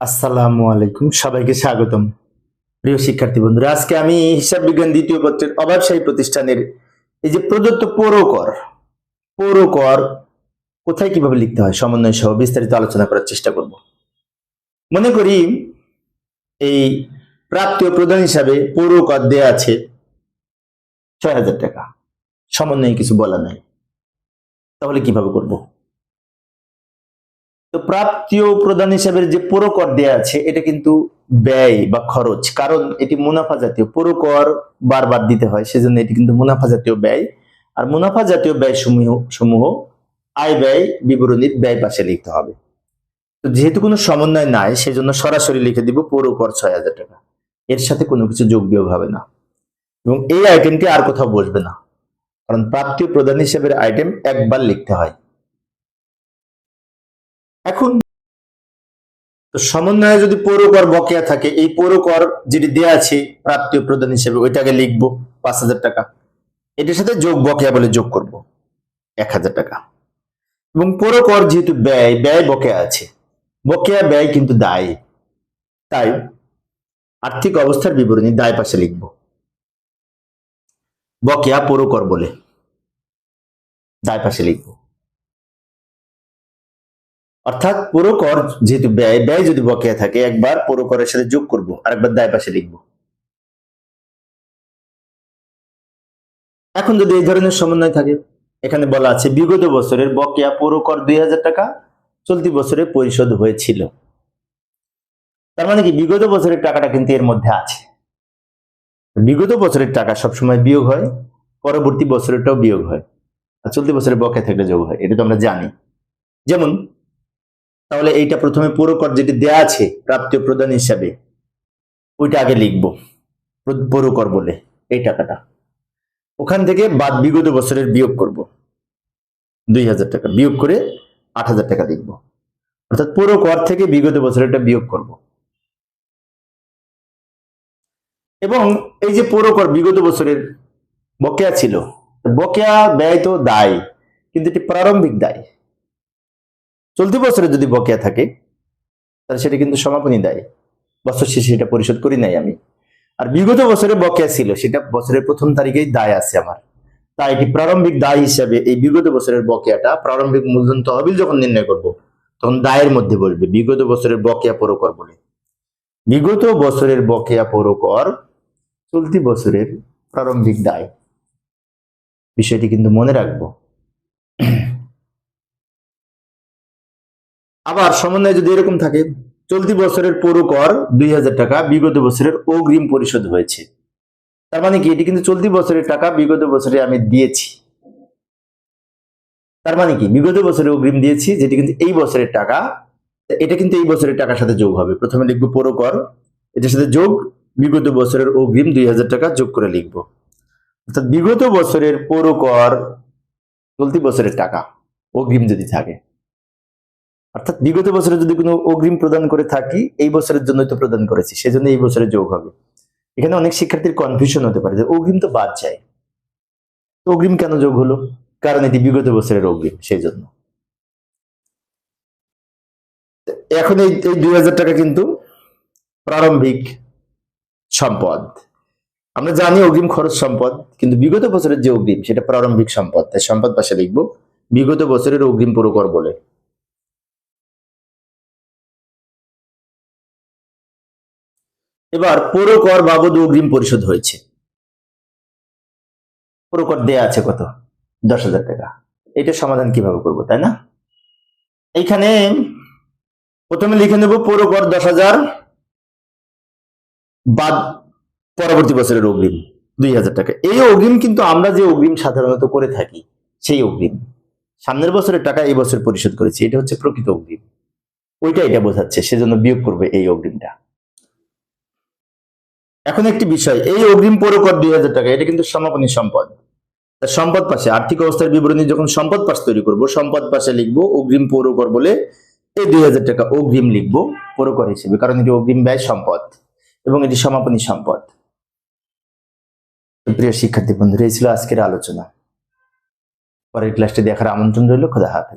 আসসালামু আলাইকুম। সবাইকে স্বাগতম। প্রিয় শিক্ষার্থী বন্ধুরা, আজকে আমি হিসাব বিজ্ঞান দ্বিতীয় পত্রের অভাবসায়ী প্রতিষ্ঠানের এই যে প্রদত্ত পৌরকর পৌরকর কোথায় কীভাবে লিখতে হয় সমন্বয় সহ বিস্তারিত আলোচনা করার চেষ্টা করব। মনে করি এই প্রাপ্তীয় প্রদান হিসাবে পৌরকর দেয়া আছে ছয় হাজার টাকা। সমন্বয়ে কিছু বলা নাই। তাহলে কীভাবে করব? তো প্রাপ্তীয় প্রদান হিসাবে যে পুরকর দেয়া আছে, এটা কিন্তু ব্যয় বা খরচ। কারণ এটি মুনাফা জাতীয়। পুরকর বারবার দিতে হয়, সেজন্য এটি কিন্তু মুনাফা জাতীয় ব্যয়। আর মুনাফা জাতীয় ব্যয় সমূহ সমূহ, আয় ব্যয় বিবরণীর ব্যয় পাশে লিখতে হবে। তো যেহেতু কোনো সমন্বয় নাই, সেজন্য সরাসরি লিখে দিব পৌরকর ছয় হাজার টাকা। এর সাথে কোনো কিছু যোগ বিয়োগ হবে না। এবং এই আইটেমটি আর কোথাও বসবে না। কারণ প্রাপ্তীয় প্রদান হিসেবে আইটেম একবার লিখতে হয়। এখন তো সমন্বয়ে যদি পৌরকর বকেয়া থাকে, এই পৌরকর যেটি দেয়া আছে প্রাপ্তীয় প্রদান হিসেবে, ওইটাকে লিখব পাঁচ হাজার টাকা। এটির সাথে যোগ বকেয়া বলে যোগ করব, এক হাজার টাকা। এবং পৌরকর যেহেতু ব্যয় ব্যয় বকেয়া আছে, বকেয়া ব্যয় কিন্তু দায়। তাই আর্থিক অবস্থার বিবরণী দায় পাশে লিখব। বকেয়া পৌরকর বলে দায় পাশে লিখব। অর্থাৎ পুরো কর যেহেতু ব্যয় ব্যয় যদি বকেয়া থাকে, একবার পুরো করের সাথে যোগ করব, আরেকবার দায় পাশে লিখব। এখন যদি এই ধরনের সমন্বয় থাকে, এখানে বলা আছে, বিগত বছরের বকেয়া পুরো কর দুই হাজার টাকা, চলতি বছরে পরিশোধ হয়েছিল। তার মানে কি, বিগত বছরের টাকাটা কিন্তু এর মধ্যে আছে। বিগত বছরের টাকা সবসময় বিয়োগ হয়, পরবর্তী বছরেরটাও বিয়োগ হয়, আর চলতি বছরের বকেয়া থাকলে যোগ হয়, এটা তো আমরা জানি। যেমন তাহলে এইটা প্রথমে পুরকর যেটি দেয়া আছে প্রাপ্তীয় প্রদান হিসাবে, ওইটা আগে লিখব। পুরকর বলে, এই টাকাটা। ওখান থেকে বাদ বিগত বছরের বিয়োগ করব। দুই হাজার টাকা। বিয়োগ করে আট হাজার টাকা লিখব। অর্থাৎ পুরো কর থেকে বিগত বছরেরটা বিয়োগ করব। এবং এই যে পুরো কর বিগত বছরের বকেয়া ছিল, বকেয়া ব্যয় তো দায়, কিন্তু এটি প্রারম্ভিক দায়। চলতি বছরে যদি বকেয়া থাকে, তাহলে সেটা কিন্তু সমাপনী দেয়। বছর শেষে সেটা পরিশোধ করি নাই আমি। আর বিগত বছরে বকেয়া ছিল, সেটা বছরের প্রথম তারিখেই দায় আছে আমার। তাই এটি প্রারম্ভিক দায় হিসাবে এই বিগত বছরের বকেয়াটা প্রারম্ভিক মূলধন তহবিল যখন নির্ণয় করব, তখন দায়ের মধ্যে বলবে বিগত বছরের বকেয়া পরকর বলে। বিগত বছরের বকেয়া পরকর চলতি বছরের প্রারম্ভিক দায়। বিষয়টি কিন্তু মনে রাখব। আবার সমন্বয় যদি এরকম থাকে, চলতি বছরের পুরো কর দুই হাজার টাকা, বিগত বছরের অগ্রিম পরিশোধ হয়েছে। তার মানে কি? এটি কিন্তু চলতি বছরের টাকা, বিগত বছরে আমি দিয়েছি। তার মানে কি? বিগত বছরে অগ্রিম দিয়েছি, যেটি কিন্তু এই বছরের টাকা। এটা কিন্তু এই বছরের টাকার সাথে যোগ হবে। প্রথমে লিখব পুরো কর, এটার সাথে যোগ, বিগত বছরের অগ্রিম দুই হাজার টাকা যোগ করে লিখব। অর্থাৎ বিগত বছরের পুরো কর, চলতি বছরের টাকা, অগ্রিম যদি থাকে। অর্থাৎ বিগত বছরে যদি কোনো অগ্রিম প্রদান করে থাকি, এই বছরের জন্যই তো প্রদান করেছি সেজন্য এই বছরে যোগ হবে। এখানে অনেক শিক্ষার্থীর কনফিউশন হতে পারে যে অগ্রিম তো বাদ যায়। তো অগ্রিম কেন যোগ হলো? কারণ এটি বিগত বছরের অগ্রিম সেই জন্য এখন এই দুই হাজার টাকা কিন্তু প্রারম্ভিক সম্পদ। আমরা জানি অগ্রিম খরচ সম্পদ, কিন্তু বিগত বছরের যে অগ্রিম, সেটা প্রারম্ভিক সম্পদ। তাই সম্পদ পাশে লিখব, বিগত বছরের অগ্রিম পুরকর বলে। এবার পুরকর বাবদ অগ্রিম পরিশোধ হয়েছে। পুরকর দেয়া আছে কত? দশ হাজার টাকা। এটা সমাধান কীভাবে করব, তাই না? এইখানে প্রথমে লিখে নেব পুরকর দশ হাজার বাদ পরবর্তী বছরের অগ্রিম দুই হাজার টাকা। এই অগ্রিম কিন্তু আমরা যে অগ্রিম সাধারণত করে থাকি, সেই অগ্রিম। সামনের বছরের টাকা এই বছর পরিশোধ করেছি, এটা হচ্ছে প্রকৃত অগ্রিম। ওইটা এটা বোঝাচ্ছে, সেজন্য বিয়োগ করবে এই অগ্রিমটা। এখন একটি বিষয়, এই অগ্রিম পরকর দুই হাজার টাকা, এটা কিন্তু সমাপনী সম্পদ। সম্পদ পাশে, আর্থিক অবস্থার বিবরণী যখন সম্পদ পাশ তৈরি করব, সম্পদ পাশে লিখব অগ্রিম পৌরকর বলে এই দুই হাজার টাকা অগ্রিম লিখব পৌরকর হিসেবে, কারণ এটি অগ্রিম ব্যয় সম্পদ এবং এটি সমাপনী সম্পদ। প্রিয় শিক্ষার্থী বন্ধুরা, এই ছিল আজকের আলোচনা। পরের ক্লাসটি দেখার আমন্ত্রণ রইল, খোদা হাফেজ।